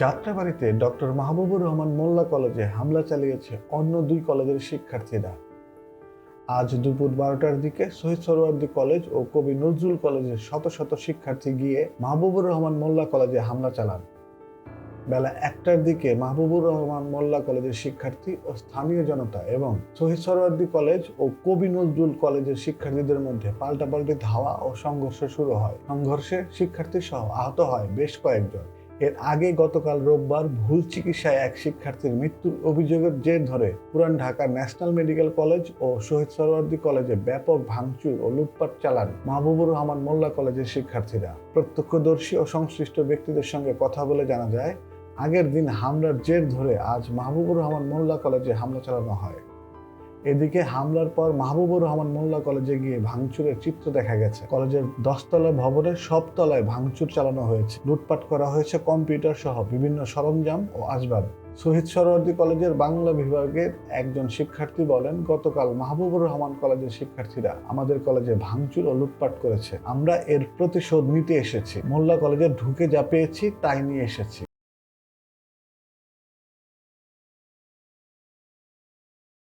যাত্রাবাড়িতে doctor Mahbubur Rahman Molla কলেজে হামলা চালিয়েছে অন্য দুই কলেজের শিক্ষার্থীরা। আজ দুপুর বারোটার দিকে শহীদ সরোয়ার্দী কলেজ ও কবি নজরুল কলেজের শত শত শিক্ষার্থী গিয়ে মাহবুবুর রহমান মোল্লা কলেজে হামলা চালান। বেলা একটার দিকে মাহবুবুর রহমান মোল্লা কলেজের শিক্ষার্থী ও স্থানীয় জনতা এবং শহীদ সরোয়ার্দী কলেজ ও কবি নজরুল কলেজের শিক্ষার্থীদের মধ্যে পাল্টাপাল্টি ধাওয়া ও সংঘর্ষ শুরু হয়। সংঘর্ষে শিক্ষার্থী সহ আহত হয় বেশ কয়েকজন। এর আগে গতকাল রোববার ভুল চিকিৎসায় এক শিক্ষার্থীর মৃত্যুর অভিযোগের জের ধরে পুরান ঢাকার ন্যাশনাল মেডিকেল কলেজ ও শহীদ সরোয়ার্দী কলেজে ব্যাপক ভাঙচুর ও লুটপাট চালান মাহবুবুর রহমান মোল্লা কলেজের শিক্ষার্থীরা। প্রত্যক্ষদর্শী ও সংশ্লিষ্ট ব্যক্তিদের সঙ্গে কথা বলে জানা যায়, আগের দিন হামলার জের ধরে আজ মাহবুবুর রহমান মোল্লা কলেজে হামলা চালানো হয়। এদিকে হামলার পর মাহবুবুর রহমান মোল্লা কলেজে গিয়ে ভাঙচুরের চিত্র দেখা গেছে। কলেজের দশতলা ভবনের সব তলায় ভাঙচুর চালানো হয়েছে। লুটপাট করা হয়েছে কম্পিউটার সহ বিভিন্ন সরঞ্জাম ও আসবাব। শহীদ সরোয়ার্দী কলেজের বাংলা বিভাগের একজন শিক্ষার্থী বলেন, গতকাল মাহবুবুর রহমান কলেজের শিক্ষার্থীরা আমাদের কলেজে ভাঙচুর ও লুটপাট করেছে। আমরা এর প্রতিশোধ নিতে এসেছি। মোল্লা কলেজে ঢুকে যা পেয়েছি তাই নিয়ে এসেছি।